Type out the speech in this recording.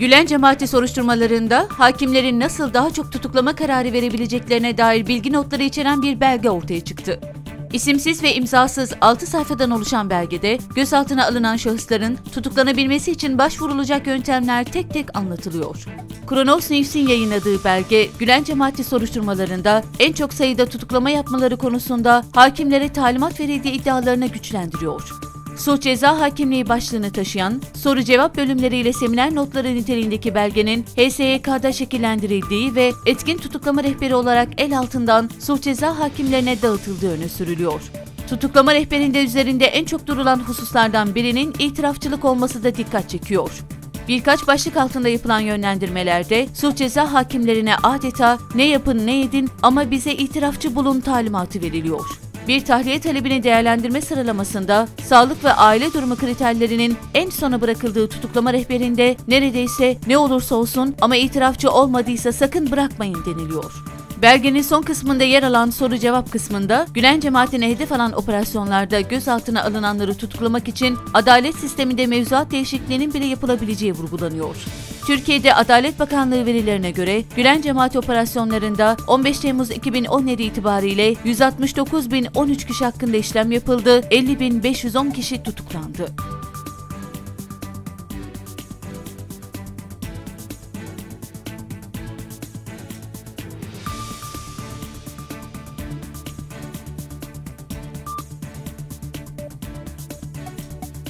Gülen cemaati soruşturmalarında hakimlerin nasıl daha çok tutuklama kararı verebileceklerine dair bilgi notları içeren bir belge ortaya çıktı. İsimsiz ve imzasız 6 sayfadan oluşan belgede gözaltına alınan şahısların tutuklanabilmesi için başvurulacak yöntemler tek tek anlatılıyor. Kronos News'in yayınladığı belge, Gülen cemaati soruşturmalarında en çok sayıda tutuklama yapmaları konusunda hakimlere talimat verildiği iddialarını güçlendiriyor. Suç Ceza Hakimliği başlığını taşıyan, soru cevap bölümleriyle seminer notları niteliğindeki belgenin HSYK'da şekillendirildiği ve etkin tutuklama rehberi olarak el altından suç ceza hakimlerine dağıtıldığı öne sürülüyor. Tutuklama rehberinde üzerinde en çok durulan hususlardan birinin itirafçılık olması da dikkat çekiyor. Birkaç başlık altında yapılan yönlendirmelerde suç ceza hakimlerine adeta ne yapın ne edin ama bize itirafçı bulun talimatı veriliyor. Bir tahliye talebini değerlendirme sıralamasında sağlık ve aile durumu kriterlerinin en sona bırakıldığı tutuklama rehberinde neredeyse ne olursa olsun ama itirafçı olmadıysa sakın bırakmayın deniliyor. Belgenin son kısmında yer alan soru cevap kısmında Gülen cemaatine hedef alan operasyonlarda gözaltına alınanları tutuklamak için adalet sisteminde mevzuat değişikliğinin bile yapılabileceği vurgulanıyor. Türkiye'de Adalet Bakanlığı verilerine göre Gülen cemaati operasyonlarında 15 Temmuz 2017 itibariyle 169.013 kişi hakkında işlem yapıldı, 50.510 kişi tutuklandı.